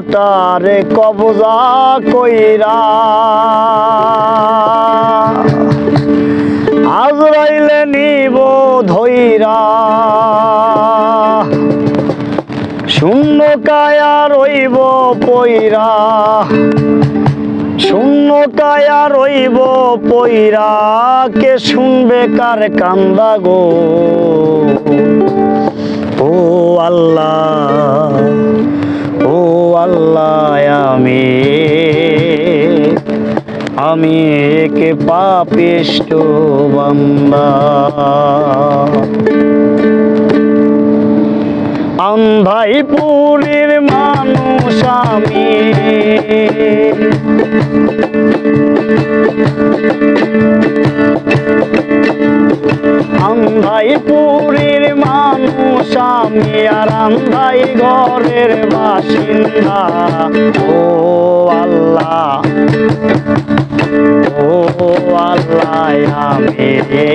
রুহুটারে কবজা কইরা। আজরাইলে নিব ধইরা। শূন্য কায়া রইব পইরা। শূন্য কায়া রইব পইরা। কে শুনবে কার কান্দা গো? আমি একে পাপিষ্ট পুরীর মানুষ আমি। আন্ধাই পুরীর মানুষ আমি, আর আন্ধাই ঘরের বাসিন্দা। ও আল্লাহ। আল্লাহ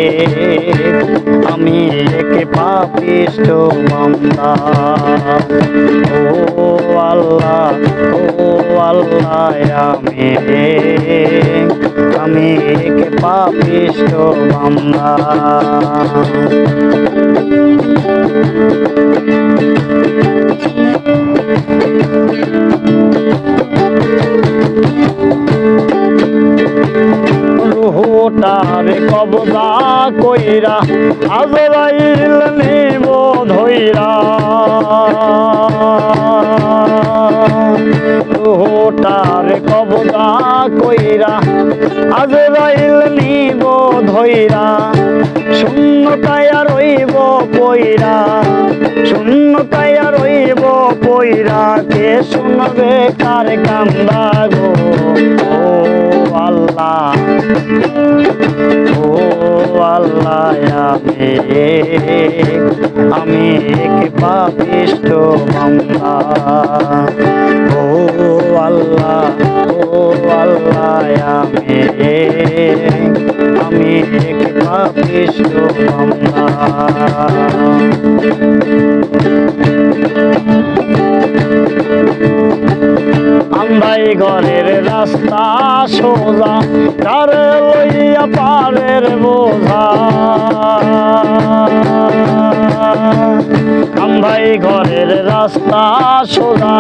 আমি একে পাপিষ্ট মামলা ও আল্লাহ ও আল্লাহ আমি আমি একে পাপিষ্ট মামলা কবজা কইরা, আজরাইল নিব ধইরা। রুহুটারে কবজা কইরা, আজরাইল নিব ধইরা। শূন্যতায় রইব পইরা, শূন্যতায় রইব পইরা। কে শুনবে কার কান্দা গো ও আল্লাহ। আমি পাপিষ্ট মামলা ও আল্লাহ ও আল্লাহ আমি পাপিষ্ট আমরাই ঘরের রাস্তা সোজা কার লইয়া পারের বোঝা। আমরাই ঘরের রাস্তা সোজা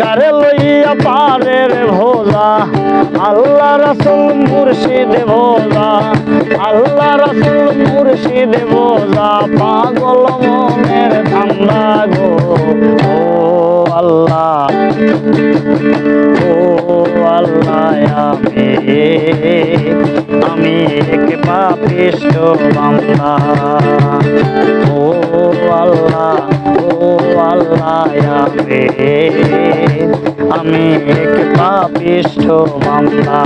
গারে লইয়া পারের ভোজা আল্লাহ রাসুল মুর্শিদ ভোজা আল্লাহ রাসুল মুর্শিদ ভোজা পাগল মনের এক পাপিষ্ট বান্দা। ও আল্লাহ ও আল্লাহ আমি আমি এক পাপিষ্ট বান্দা।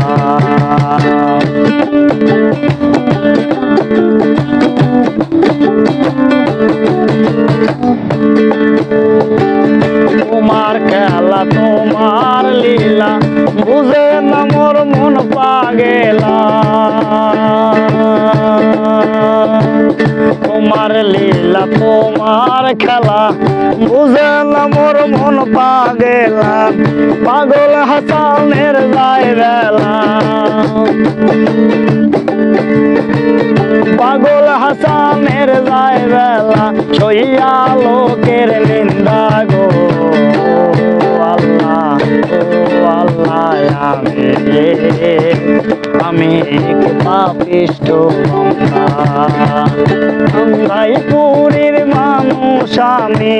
তোমার খেলা, তোমার লীলা, বুঝে না মোর মন পাগেলা। লীলা তোমার খেলা। বুঝে না মোর মন পাগেলা, পাগল হাসানের যায় বেলা পাগল হাসানের যায় বেলা ছইয়া লোকের নিন্দা গো। আল্লাহ আমি আমি পাপিষ্ট আন্ধাই পুরীর মানুষ আমি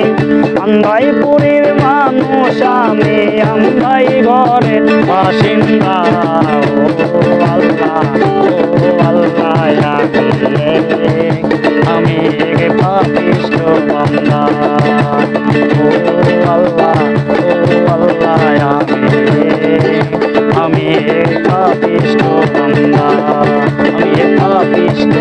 আন্ধাই পুরীর মানুষ আমি আন্ধাই ঘরের বাসিন্দা। ও আল্লাহ ও আল্লাহ আমি পাপিষ্ট ও আল্লাহ ও আল্লাহ আমি পাপিষ্ট আমি পাপিষ্ট